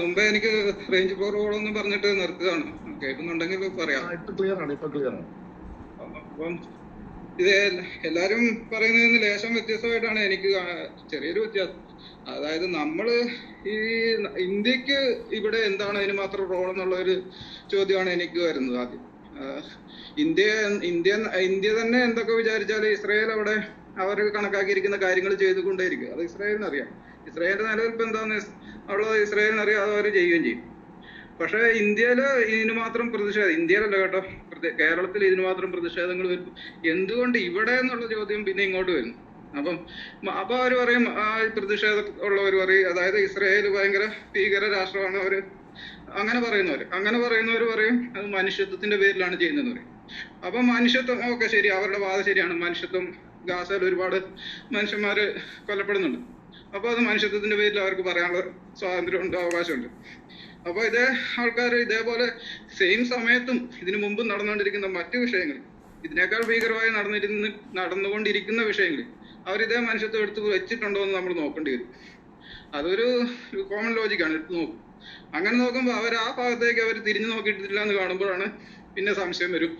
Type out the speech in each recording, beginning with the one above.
മുമ്പേ എനിക്ക് range problem പറഞ്ഞിട്ട് നിർത്തുകയാണ്. കേൾക്കുന്നുണ്ടെങ്കിൽ പറയാം. ക്ലിയർ ആണ് ഇപ്പൊ ക്ലിയർ ആണ്. അപ്പം ഇത് എല്ലാരും പറയുന്നതിന് ലേശം വ്യത്യസ്തമായിട്ടാണ് എനിക്ക് ചെറിയൊരു വ്യത്യാസം. അതായത് നമ്മൾ ഈ ഇന്ത്യയ്ക്ക് ഇവിടെ എന്താണ് അതിന് മാത്രം റോൾ എന്നുള്ള ഒരു ചോദ്യമാണ് എനിക്ക് വരുന്നത് ആദ്യം. ഇന്ത്യ ഇന്ത്യ ഇന്ത്യ തന്നെ എന്തൊക്കെ വിചാരിച്ചാൽ ഇസ്രായേൽ അവിടെ അവർ കണക്കാക്കിയിരിക്കുന്ന കാര്യങ്ങൾ ചെയ്തുകൊണ്ടേയിരിക്കും. അത് ഇസ്രായേലിന് അറിയാം ഇസ്രായേലിന്റെ നിലനിൽപ്പ് എന്താന്ന് ഉള്ളത് ഇസ്രായേലിന് അറിയാം അത് അവർ ചെയ്യുകയും ചെയ്യും. പക്ഷെ ഇന്ത്യയിൽ ഇതിന് മാത്രം പ്രതിഷേധം ഇന്ത്യയിലല്ല കേട്ടോ കേരളത്തിൽ ഇതിന് മാത്രം പ്രതിഷേധങ്ങൾ വരും എന്തുകൊണ്ട് ഇവിടെ എന്നുള്ള ചോദ്യം പിന്നെ ഇങ്ങോട്ട് വരുന്നു അപ്പം അപ്പൊ അവർ പറയും ആ പ്രതിഷേധം ഉള്ളവർ പറയും അതായത് ഇസ്രായേൽ ഭയങ്കര ഭീകര രാഷ്ട്രമാണ് അവർ. അങ്ങനെ പറയുന്നവര് അങ്ങനെ പറയുന്നവർ പറയും അത് മനുഷ്യത്വത്തിന്റെ പേരിലാണ് ചെയ്യുന്നതെന്ന് പറയും. അപ്പൊ മനുഷ്യത്വം ഓക്കെ ശരി അവരുടെ വാദം ശരിയാണ്. മനുഷ്യത്വം ഗാസയിൽ ഒരുപാട് മനുഷ്യന്മാര് കൊല്ലപ്പെടുന്നുണ്ട്. അപ്പൊ അത് മനുഷ്യത്വത്തിന്റെ പേരിൽ അവർക്ക് പറയാനുള്ള സ്വാതന്ത്ര്യമുണ്ട് അവകാശമുണ്ട്. അപ്പൊ ഇതേ ആൾക്കാർ ഇതേപോലെ സെയിം സമയത്തും ഇതിനു മുമ്പും നടന്നുകൊണ്ടിരിക്കുന്ന മറ്റു വിഷയങ്ങൾ ഇതിനേക്കാൾ ഭീകരമായി നടന്നിരുന്ന നടന്നുകൊണ്ടിരിക്കുന്ന വിഷയങ്ങൾ അവർ ഇതേ മനുഷ്യത്വം എടുത്ത് വെച്ചിട്ടുണ്ടോ എന്ന് നമ്മൾ നോക്കേണ്ടി വരും. അതൊരു കോമൺ ലോജിക്കാണ് എടുത്ത് നോക്കും. അങ്ങനെ നോക്കുമ്പോൾ അവർ ആ ഭാഗത്തേക്ക് അവർ തിരിഞ്ഞു നോക്കിയിട്ടില്ല എന്ന് കാണുമ്പോഴാണ് പിന്നെ സംശയം വരും.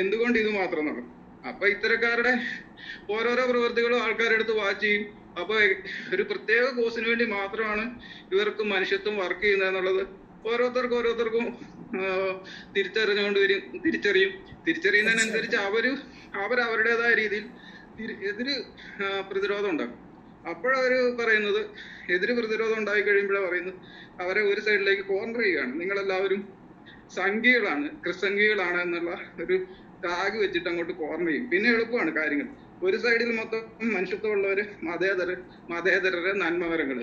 എന്തുകൊണ്ട് ഇത് മാത്രം നടക്കും അപ്പൊ ഇത്തരക്കാരുടെ ഓരോരോ പ്രവൃത്തികളും ആൾക്കാരെടുത്ത് വാച്ച് ചെയ്യും. അപ്പൊ ഒരു പ്രത്യേക കോഴ്സിന് വേണ്ടി മാത്രമാണ് ഇവർക്ക് മനുഷ്യത്വം വർക്ക് ചെയ്യുന്നത് എന്നുള്ളത്. ഓരോരുത്തർക്കും ഓരോരുത്തർക്കും തിരിച്ചറിഞ്ഞുകൊണ്ട് വരും തിരിച്ചറിയും. തിരിച്ചറിയുന്നതിനനുസരിച്ച് അവർ അവർ അവരുടേതായ രീതിയിൽ തിരി- എതിര് പ്രതിരോധം ഉണ്ടാക്കും. അപ്പോഴവര് പറയുന്നത് എതിര് പ്രതിരോധം ഉണ്ടായി കഴിയുമ്പോഴാണ് പറയുന്നത് അവരെ ഒരു സൈഡിലേക്ക് കോർണർ ചെയ്യുകയാണ്. നിങ്ങളെല്ലാവരും സംഘികളാണ് ക്രിസംഖ്യകളാണ് എന്നുള്ള ഒരു ടാഗ് വെച്ചിട്ട് അങ്ങോട്ട് കോർണർ ചെയ്യും. പിന്നെ എളുപ്പമാണ് കാര്യങ്ങൾ. ഒരു സൈഡിൽ മൊത്തം മനുഷ്യത്വമുള്ളവര് മതേതര മതേതരര് നന്മകരങ്ങൾ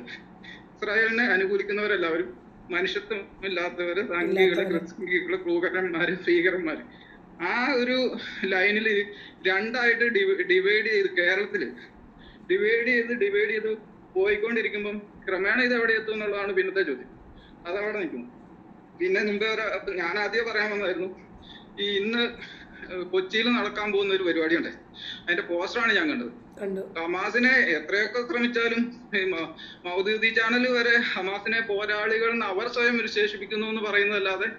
ഇസ്രായേലിനെ അനുകൂലിക്കുന്നവരെല്ലാവരും മനുഷ്യത്വം ഇല്ലാത്തവര്. സംഘികൾ ക്രിസ്തീകൾ ക്രൂകരന്മാര് ഭീകരന്മാര്. ആ ഒരു ലൈനിൽ രണ്ടായിട്ട് ഡിവൈഡ് ചെയ്ത് കേരളത്തിൽ ഡിവൈഡ് ചെയ്ത് ഡിവൈഡ് ചെയ്ത് പോയിക്കൊണ്ടിരിക്കുമ്പം ക്രമേണ ഇത് എവിടെ എത്തും എന്നുള്ളതാണ് പിന്നത്തെ ചോദ്യം. അതവിടെ നിൽക്കുന്നു. പിന്നെ മുമ്പേ ഒരു ഞാൻ ആദ്യം പറയാൻ വന്നായിരുന്നു ഈ ഇന്ന് കൊച്ചിയിൽ നടക്കാൻ പോകുന്ന ഒരു പരിപാടി ഉണ്ട് അതിന്റെ പോസ്റ്ററാണ് ഞാൻ കണ്ടത്. കണ്ടു. ഹമാസിനെ എത്രയൊക്കെ ശ്രമിച്ചാലും മൗദൂദി ചാനൽ വരെ ഹമാസിനെ പോരാളികൾ എന്ന് അവർ സ്വയം വിശേഷിപ്പിക്കുന്നു എന്ന് പറയുന്നതല്ലാതെ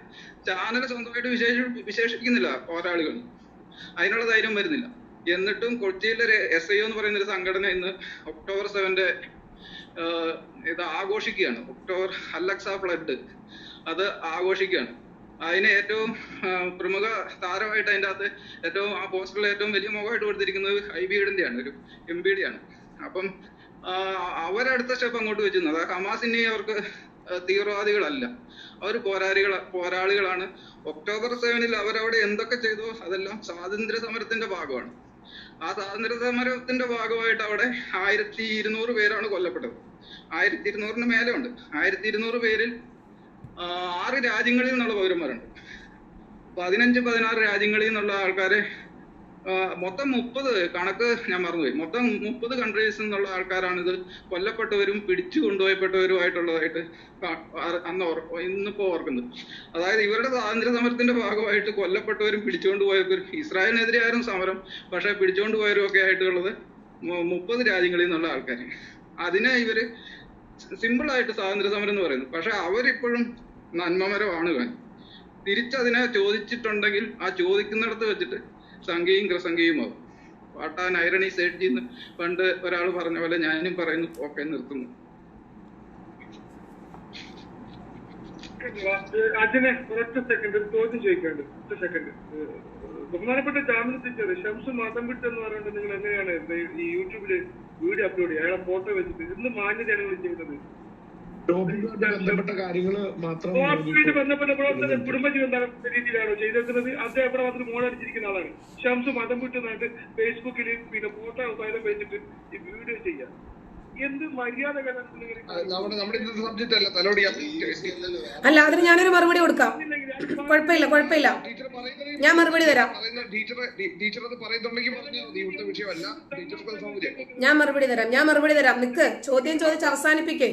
ചാനൽ സ്വന്തമായിട്ട് വിശേഷ വിശേഷിപ്പിക്കുന്നില്ല പോരാളികൾ. അതിനുള്ള ധൈര്യം വരുന്നില്ല. എന്നിട്ടും കൊച്ചിയിലെ ഒരു എസ് ഐ എന്ന് പറയുന്ന ഒരു സംഘടന ഇന്ന് ഒക്ടോബർ സെവന്റെ ഇത് ആഘോഷിക്കുകയാണ്. October Al Aqsa flood. അത് ആഘോഷിക്കുകയാണ്. അതിന് ഏറ്റവും പ്രമുഖ താരമായിട്ട് അതിന്റെ അകത്ത് ഏറ്റവും ആ പോസ്റ്ററിൽ ഏറ്റവും വലിയ മുഖമായിട്ട് കൊടുത്തിരിക്കുന്നത് ഐ ബിയുടെ ആണ് ഒരു എം ബി ആണ് അപ്പം അവരടുത്ത സ്റ്റെപ്പ് അങ്ങോട്ട് വെച്ചിരുന്നത് അതായത് ഹമാസിനെ അവർക്ക് തീവ്രവാദികളല്ല. അവർ പോരാളികൾ പോരാളികളാണ്. ഒക്ടോബർ സെവനിൽ അവരവിടെ എന്തൊക്കെ ചെയ്തു അതെല്ലാം സ്വാതന്ത്ര്യ സമരത്തിന്റെ ഭാഗമാണ്. ആ സ്വാതന്ത്ര്യ സമരത്തിന്റെ ഭാഗമായിട്ട് അവിടെ ആയിരത്തി ഇരുന്നൂറ് പേരാണ് കൊല്ലപ്പെട്ടത്. ആയിരത്തി ഇരുന്നൂറിന് മേലെ ഉണ്ട് ആയിരത്തി ഇരുന്നൂറ് പേരിൽ ആറ് രാജ്യങ്ങളിൽ നിന്നുള്ള പൗരന്മാരുണ്ട്. പതിനഞ്ച് പതിനാറ് രാജ്യങ്ങളിൽ നിന്നുള്ള ആൾക്കാരെ മൊത്തം മുപ്പത് കണക്ക് ഞാൻ മറന്നുപോയി. മൊത്തം മുപ്പത് കൺട്രീസിൽ നിന്നുള്ള ആൾക്കാരാണ് ഇത് കൊല്ലപ്പെട്ടവരും പിടിച്ചു കൊണ്ടുപോയപ്പെട്ടവരുമായിട്ടുള്ളതായിട്ട് അന്ന് ഇന്നിപ്പോ ഓർക്കുന്നത്. അതായത് ഇവരുടെ സ്വാതന്ത്ര്യ സമരത്തിന്റെ ഭാഗമായിട്ട് കൊല്ലപ്പെട്ടവരും പിടിച്ചുകൊണ്ട് പോയവരും ഇസ്രായേലിനെതിരെ ആയിരുന്നു സമരം. പക്ഷെ പിടിച്ചുകൊണ്ട് പോയവരും ഒക്കെ ആയിട്ടുള്ളത് മുപ്പത് രാജ്യങ്ങളിൽ നിന്നുള്ള ആൾക്കാർ അതിനെ ഇവർ സിമ്പിൾ ആയിട്ട് സ്വാതന്ത്ര്യ സമരം എന്ന് പറയുന്നു. പക്ഷെ അവരിപ്പോഴും നന്മമരമാണ് ഇവൻ. തിരിച്ചതിനെ ചോദിച്ചിട്ടുണ്ടെങ്കിൽ ആ ചോദിക്കുന്നിടത്ത് വെച്ചിട്ട് സംഖ്യയും ക്രസംഖ്യയും ആവും. വാട്ടാൻ ഐറണി സേഡ്ജി എന്ന് പണ്ട് ഒരാൾ പറഞ്ഞ പോലെ ഞാനും പറയുന്നു ഓക്കെ നിർത്തുന്നു. അതിനെ കുറച്ച് സെക്കൻഡ് ഒരു ചോദ്യം ചോദിക്കാണ്ട് ഒറ്റ സെക്കൻഡ് ബഹുമാനപ്പെട്ട ജാമ്യം ടീച്ചർ ഷംസ് മതം വിട്ട് എന്ന് പറയുന്നത് നിങ്ങൾ എങ്ങനെയാണ് ഈ യൂട്യൂബിൽ വീഡിയോ അപ്ലോഡ് ചെയ്യുക? അയാളെ ഫോട്ടോ വെച്ചിട്ട് എന്ത് മാന്യതയാണ് നിങ്ങൾ ബന്ധപ്പെട്ട കാര്യങ്ങൾ മാത്രം ബന്ധപ്പെട്ട പ്രവർത്തനം കുടുംബജീവൻ രീതിയിലാണോ? ചെയ്തേക്കുന്നത് അദ്ദേഹം ഇവിടെ വന്നിട്ട് മോളടിച്ചിരിക്കുന്ന ആളാണ്. ഷംസ് മതം വിട്ടുന്നതായിട്ട് ഫേസ്ബുക്കിൽ പിന്നെ ഫോട്ടോ സഹിതം വെച്ചിട്ട് ഈ വീഡിയോ ചെയ്യാം. അല്ല. അതിന് ഞാനൊരു മറുപടി കൊടുക്കാം. കുഴപ്പമില്ല കുഴപ്പമില്ല. ഞാൻ മറുപടി തരാം. ഞാൻ മറുപടി തരാം. ഞാൻ മറുപടി തരാം. നിക്ക് ചോദ്യം ചോദിച്ച് അവസാനിപ്പിക്കേ.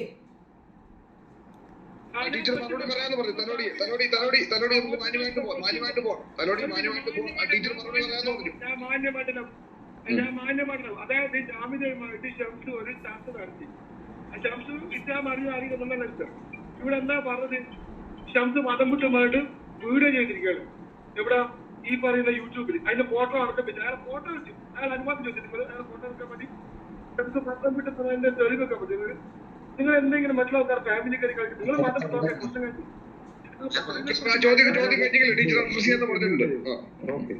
ടീച്ചർ മറുപടി പറയാന്ന് പറഞ്ഞു. തന്നോടി തന്നോടി തന്നോടി തന്നോടി നമുക്ക് മാന്യമായിട്ട് പോവാം മാന്യമായിട്ട് പോവാം. തന്നോടി മാന്യമായിട്ട് പോവാം ടീച്ചർ മറുപടി പറയാന്ന് പറഞ്ഞു. ഞാൻ മാന്യമായിട്ടല്ല ഞാൻ മാന്യമായിട്ടല്ല. അതായത് ജാമ്യതയുമായിട്ട് ഷംസ് ഒരു ചർച്ച നടത്തി. ആ ഷംസ് ഇസ്ലാം അറിയോ അറിയുമെന്നുള്ള ഇവിടെ എന്താ പറഞ്ഞത്? ഷംസ് മതം വിട്ടുമായിട്ട് വീഡിയോ ചെയ്തിരിക്കുകയാണ്. എവിടെ? ഈ പറയുന്ന യൂട്യൂബിൽ. അതിന്റെ ഫോട്ടോ അടക്കം വെച്ചു. അയാൾ ഫോട്ടോ വെച്ചു. അയാൾ അനുവാദം ചോദിച്ചിട്ട് അയാൾ ഫോട്ടോ എടുക്കാൻ വേണ്ടി ഷംസ് മതം വിട്ടുന്നതിന്റെ തെളിവൊക്കെ പറ്റുന്നത് നിങ്ങൾ എന്തെങ്കിലും മറ്റുള്ള ആൾക്കാർ ഫാമിലി കയറി കളിക്കും. നിങ്ങൾ മാത്രം പ്രശ്നം ഓക്കെ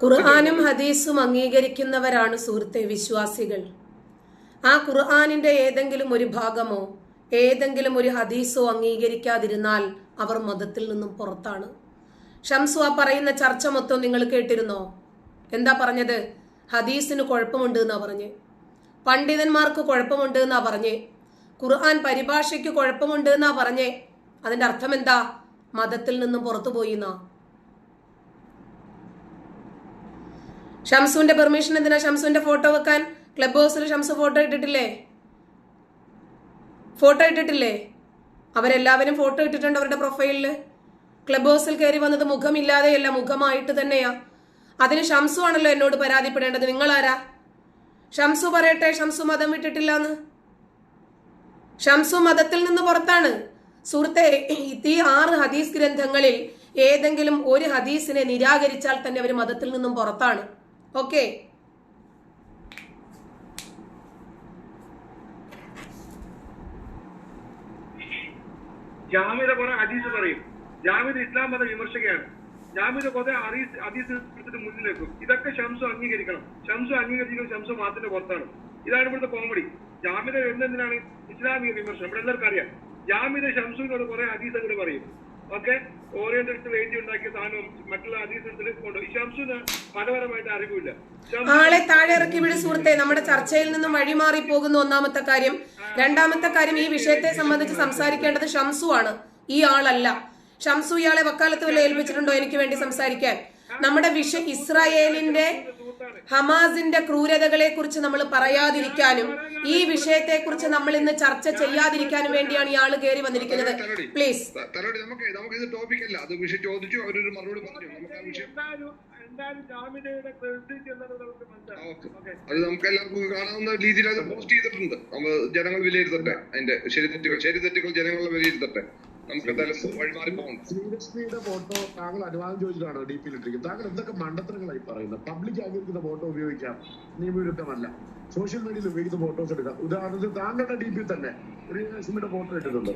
ഖുർആാനും ഹദീസും അംഗീകരിക്കുന്നവരാണ് സുഹൃത്തെ വിശ്വാസികൾ. ആ ഖുർആാനിന്റെ ഏതെങ്കിലും ഒരു ഭാഗമോ ഏതെങ്കിലും ഒരു ഹദീസോ അംഗീകരിക്കാതിരുന്നാൽ അവർ മതത്തിൽ നിന്നും പുറത്താണ്. ഷംസു ആ പറയുന്ന ചർച്ച മൊത്തം നിങ്ങൾ കേട്ടിരുന്നോ? എന്താ പറഞ്ഞത്? ഹദീസിന് കുഴപ്പമുണ്ട് എന്നാ പറഞ്ഞ്. പണ്ഡിതന്മാർക്ക് കുഴപ്പമുണ്ട് എന്നാ പറഞ്ഞേ. ഖുർആൻ പരിഭാഷയ്ക്ക് കുഴപ്പമുണ്ട് എന്നാ പറഞ്ഞേ. അതിന്റെ അർത്ഥം എന്താ മതത്തിൽ നിന്നും പുറത്തു പോയി എന്നാ ഷംസുവിന്റെ പെർമിഷൻ എന്തിനാ ഷംസുവിന്റെ ഫോട്ടോ വെക്കാൻ? ക്ലബ് ഹൗസിൽ ഷംസു ഫോട്ടോ ഇട്ടിട്ടില്ലേ? ഫോട്ടോ ഇട്ടിട്ടില്ലേ? അവരെല്ലാവരും ഫോട്ടോ ഇട്ടിട്ടുണ്ട് അവരുടെ പ്രൊഫൈലിൽ ക്ലബ് ഹൗസിൽ കയറി വന്നത് മുഖമില്ലാതെയല്ല മുഖമായിട്ട് തന്നെയാ. അതിന് ഷംസു ആണല്ലോ എന്നോട് പരാതിപ്പെടേണ്ടത്. നിങ്ങളാരാ? ഷംസു പറയട്ടെ ഷംസു മതം വിട്ടിട്ടില്ല എന്ന് ഷംസു മതത്തിൽ നിന്ന് പുറത്താണ്. സുഹൃത്തെ ഈ ആറ് ഹദീസ് ഗ്രന്ഥങ്ങളിൽ ഏതെങ്കിലും ഒരു ഹദീസിനെ നിരാകരിച്ചാൽ തന്നെ അവർ മതത്തിൽ നിന്നും പുറത്താണ്. ഓക്കെ? ജാമിത കുറെ ഹദീസ് പറയും. ജാമ്യത ഇസ്ലാം മത വിമർശകയാണ്. ജാമ്യത കുറെ അറീസ് ഹദീസ് എടുത്തിട്ട് വെക്കും ഇതൊക്കെ ഷംസു അംഗീകരിക്കണം. ഷംസു അംഗീകരിച്ചിരിക്കുന്നത് ഷംസു മാത്രത്തിന്റെ പുറത്താണ്. ഇതാണ് ഇവിടുത്തെ കോമഡി ജാമ്യത എന്തെന്തിനാണ്? ഇസ്ലാമിക വിമർശനം. ഇവിടെ എല്ലാവർക്കും അറിയാം. ജാമ്യത ഷംസുവിനോട് കുറെ അങ്ങോട്ട് പറയും. ഓക്കെ? ഓറിയന്റൽ വേണ്ടി ഉണ്ടാക്കിയ സാധനവും മറ്റുള്ള അതീസത്തിൽ കൊണ്ടു ഈ ഷംസുവിന് മതപരമായിട്ട് അറിവില്ല. ആളെ താഴെ ഇറക്കി വിട് സുഹൃത്തെ. നമ്മുടെ ചർച്ചയിൽ നിന്നും വഴിമാറി പോകുന്ന ഒന്നാമത്തെ കാര്യം രണ്ടാമത്തെ കാര്യം ഈ വിഷയത്തെ സംബന്ധിച്ച് സംസാരിക്കേണ്ടത് ഷംസു ആണ്. ഈ ആളല്ല. ഷംസു ഇയാളെ വക്കാലത്ത് വല്ല ഏൽപ്പിച്ചിട്ടുണ്ടോ എനിക്ക് വേണ്ടി സംസാരിക്കാൻ? നമ്മുടെ വിഷ ഇസ്രായേലിന്റെ ഹമാസിന്റെ ക്രൂരതകളെ കുറിച്ച് നമ്മൾ പറയാതിരിക്കാനും ഈ വിഷയത്തെ കുറിച്ച് നമ്മൾ ഇന്ന് ചർച്ച ചെയ്യാതിരിക്കാനും വേണ്ടിയാണ് ഇയാൾ കയറി വന്നിരിക്കുന്നത്. പ്ലീസ് നമുക്ക് നമുക്ക് ഇത് ടോപ്പിക് അല്ല. അത് വിഷയം ചോദിച്ചു അവരൊരു മറുപടി പറഞ്ഞു. നമുക്ക് ആ വിഷയം അത് നമുക്ക് എല്ലാവർക്കും കാണാവുന്ന രീതിയിൽ അത് പോസ്റ്റ് ചെയ്തിട്ടുണ്ട്. നമ്മൾ ജനങ്ങൾ വിലയിരുത്തട്ടെ. അതിന്റെ ശരി തെറ്റുകൾ ശരി തെറ്റുകൾ ജനങ്ങൾ വിലയിരുത്തട്ടെ. ശ്രീലക്ഷ്മിയുടെ ഫോട്ടോ താങ്കൾ അനുവാദം ചോദിച്ചിട്ടാണ് ഡി പിയിൽ ഇട്ടിരിക്കുന്നത്? താങ്കൾ എന്തൊക്കെ മണ്ടത്തരങ്ങളായി പറയുന്നത്? പബ്ലിക് ആഗ്രഹിക്കുന്ന ഫോട്ടോ ഉപയോഗിക്കാം. നിയമവിരുദ്ധമല്ല. സോഷ്യൽ മീഡിയയിൽ ഉപയോഗിക്കുന്ന ഫോട്ടോസ് എടുക്കാം. ഉദാഹരണത്തിന് താങ്കളുടെ ഡി പി തന്നെ ശ്രീലക്ഷ്മിയുടെ ഫോട്ടോ ഇട്ടിട്ടുണ്ട്.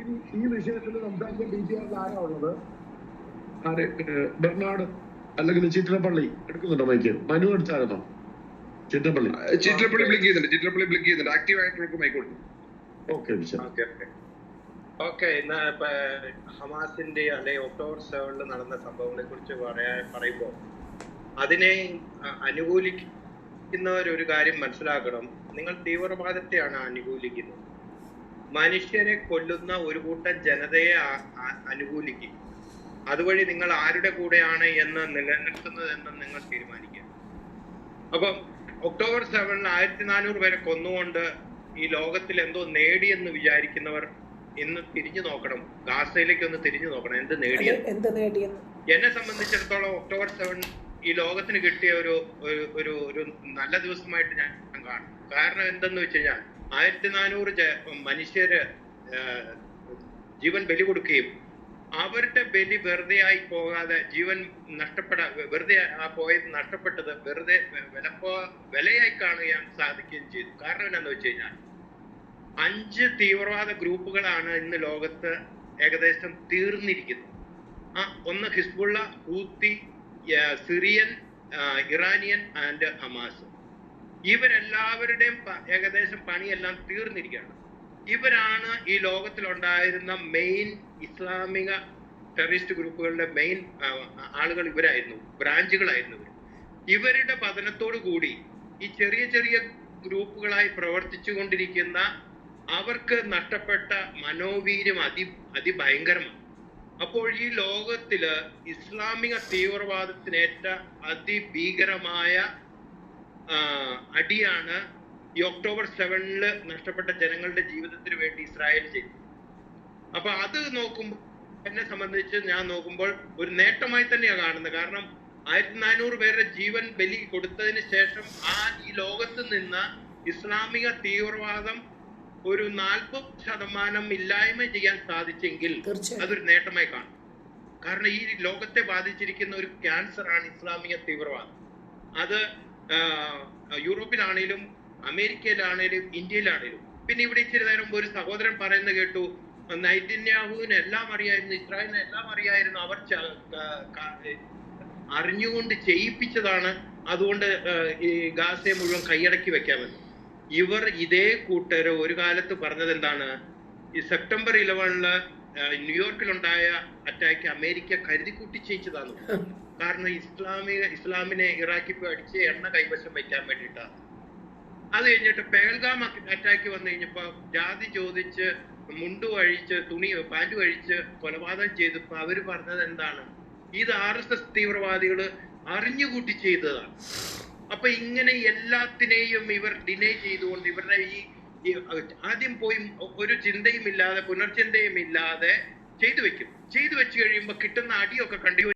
ഇനി ഈ വിഷയത്തിൽ സംസാരിക്കാൻ ഡി പി ആരാ ഉള്ളത്? ആര്? ബെർണാഡ് അല്ലെങ്കിൽ ചിറ്റിലപ്പള്ളി എടുക്കുന്നുണ്ടോ മൈക്ക് മനു എടുത്തായിരുന്നോ? ചിറ്റിലപ്പള്ളി ചിറ്റിലപ്പള്ളി ബ്ലിക്ക് ചെയ്യുന്നുണ്ട് ചിറ്റിലപ്പള്ളി ബ്ലിക്ക് ചെയ്യുന്നുണ്ട് ആക്റ്റീവ് ആയിട്ട് മൈക്ക് കൊടുക്കും ഓക്കെ ഓക്കെ ഓക്കെ ഇന്ന് ഇപ്പൊ ഹമാസിന്റെ അല്ലെ ഒക്ടോബർ സെവനിൽ നടന്ന സംഭവങ്ങളെ കുറിച്ച് പറയാ പറയുമ്പോൾ അതിനെ അനുകൂലിക്കുന്നവർ ഒരു കാര്യം മനസ്സിലാക്കണം. നിങ്ങൾ തീവ്രവാദത്തെയാണ് അനുകൂലിക്കുന്നത്. മനുഷ്യരെ കൊല്ലുന്ന ഒരു കൂട്ടം ജനതയെ അനുകൂലിക്കും. അതുവഴി നിങ്ങൾ ആരുടെ കൂടെയാണ് എന്ന് നിലനിർത്തുന്നതെന്ന് നിങ്ങൾ തീരുമാനിക്കുക അപ്പം ഒക്ടോബർ സെവനിൽ ആയിരത്തി നാനൂറ് പേരെ കൊന്നുകൊണ്ട് ഈ ലോകത്തിൽ എന്തോ നേടിയെന്ന് വിചാരിക്കുന്നവർ ഇന്ന് തിരിഞ്ഞു നോക്കണം. ഗാസയിലേക്ക് ഒന്ന് തിരിഞ്ഞു നോക്കണം. എന്ത് നേടിയ എന്ത് എന്നെ സംബന്ധിച്ചിടത്തോളം ഒക്ടോബർ സെവൻ ഈ ലോകത്തിന് കിട്ടിയ ഒരു ഒരു- ഒരു ഒരു നല്ല ദിവസമായിട്ട് ഞാൻ കാണും. കാരണം എന്തെന്ന് വെച്ച് കഴിഞ്ഞാൽ ആയിരത്തി നാനൂറ് മനുഷ്യര് ജീവൻ ബലി കൊടുക്കുകയും അവരുടെ ബലി വെറുതെ ആയി പോകാതെ ജീവൻ നഷ്ടപ്പെടാ വെറുതെ ആ പോയത് നഷ്ടപ്പെട്ടത് വെറുതെ വിലപ്പോ വിലയായി കാണുകയും സാധിക്കുകയും ചെയ്തു. കാരണം എന്താണെന്ന് വെച്ച് കഴിഞ്ഞാൽ അഞ്ച് തീവ്രവാദ ഗ്രൂപ്പുകളാണ് ഇന്ന് ലോകത്ത് ഏകദേശം തീർന്നിരിക്കുന്നത്. ആ ഒന്ന് Hezbollah Houthi Syrian Iranian and Hamas. ഇവരെല്ലാവരുടെയും ഏകദേശം പണിയെല്ലാം തീർന്നിരിക്കുകയാണ്. ഇവരാണ് ഈ ലോകത്തിലുണ്ടായിരുന്ന മെയിൻ ഇസ്ലാമിക ടെററിസ്റ്റ് ഗ്രൂപ്പുകളുടെ മെയിൻ ആളുകൾ ഇവരായിരുന്നു ബ്രാഞ്ചുകളായിരുന്നു ഇവർ ഇവരുടെ പതനത്തോടു കൂടി ഈ ചെറിയ ചെറിയ ഗ്രൂപ്പുകളായി പ്രവർത്തിച്ചു കൊണ്ടിരിക്കുന്ന അവർക്ക് നഷ്ടപ്പെട്ട മനോവീര്യം അതി അതിഭയങ്കരമാണ്. അപ്പോൾ ഈ ലോകത്തിൽ ഇസ്ലാമിക തീവ്രവാദത്തിനേറ്റ അതിഭീകരമായ അടിയാണ് ഈ ഒക്ടോബർ സെവനിൽ നഷ്ടപ്പെട്ട ജനങ്ങളുടെ ജീവിതത്തിന് വേണ്ടി ഇസ്രായേൽ ചെയ്തു അപ്പൊ അത് നോക്കുമ്പോൾ എന്നെ സംബന്ധിച്ച് ഞാൻ നോക്കുമ്പോൾ ഒരു നേട്ടമായി തന്നെയാണ് കാണുന്നത്. കാരണം ആയിരത്തി നാനൂറ് പേരുടെ ജീവൻ ബലി കൊടുത്തതിന് ശേഷം ആ ഈ ലോകത്ത് നിന്ന് ഇസ്ലാമിക തീവ്രവാദം ഒരു നാൽപ്പത് ശതമാനം ഇല്ലായ്മ ചെയ്യാൻ സാധിച്ചെങ്കിൽ അതൊരു നേട്ടമായി കാണും. കാരണം ഈ ലോകത്തെ ബാധിച്ചിരിക്കുന്ന ഒരു ക്യാൻസർ ആണ് ഇസ്ലാമിക തീവ്രവാദം. അത് യൂറോപ്പിലാണേലും അമേരിക്കയിലാണേലും ഇന്ത്യയിലാണേലും. പിന്നെ ഇവിടെ ഇച്ചിരി നേരം ഒരു സഹോദരൻ പറയുന്നത് കേട്ടു നൈതിന്യാഹുവിന് എല്ലാം അറിയായിരുന്നു ഇസ്രായേലിന് എല്ലാം അറിയായിരുന്നു അവർ അറിഞ്ഞുകൊണ്ട് ചെയ്യിപ്പിച്ചതാണ്. അതുകൊണ്ട് ഈ ഗാസയെ മുഴുവൻ കൈയടക്കി വെക്കാമെന്ന് ഇവർ ഇതേ കൂട്ടര് ഒരു കാലത്ത് പറഞ്ഞത് എന്താണ്? ഈ സെപ്റ്റംബർ ഇലവനിൽ ന്യൂയോർക്കിലുണ്ടായ അറ്റാക്ക് അമേരിക്ക കരുതിക്കൂട്ടി ചെയ്യിച്ചതാണ് കാരണം ഇസ്ലാമിക ഇസ്ലാമിനെ ഇറാഖിൽ പോയി അടിച്ച് എണ്ണ കൈവശം വയ്ക്കാൻ വേണ്ടിയിട്ടാണ് അത് കഴിഞ്ഞിട്ട് പേൽഗാം അറ്റാക്ക് വന്നു കഴിഞ്ഞപ്പോ ജാതി ചോദിച്ച് മുണ്ടു അഴിച്ച് തുണി പാന്റ് അഴിച്ച് കൊലപാതകം ചെയ്തപ്പോ അവർ പറഞ്ഞത് എന്താണ്? ഇത് ആർ എസ് എസ് തീവ്രവാദികൾ അറിഞ്ഞുകൂട്ടി ചെയ്തതാണ്. അപ്പൊ ഇങ്ങനെ എല്ലാത്തിനെയും ഇവർ ഡിനേ ചെയ്തുകൊണ്ട് ഇവരുടെ ഈ ആദ്യം പോയി ഒരു ചിന്തയും ഇല്ലാതെ പുനർചിന്തയും ഇല്ലാതെ ചെയ്തു വെക്കും ചെയ്തു വെച്ച് കഴിയുമ്പോൾ കിട്ടുന്ന അടിയൊക്കെ കണ്ടു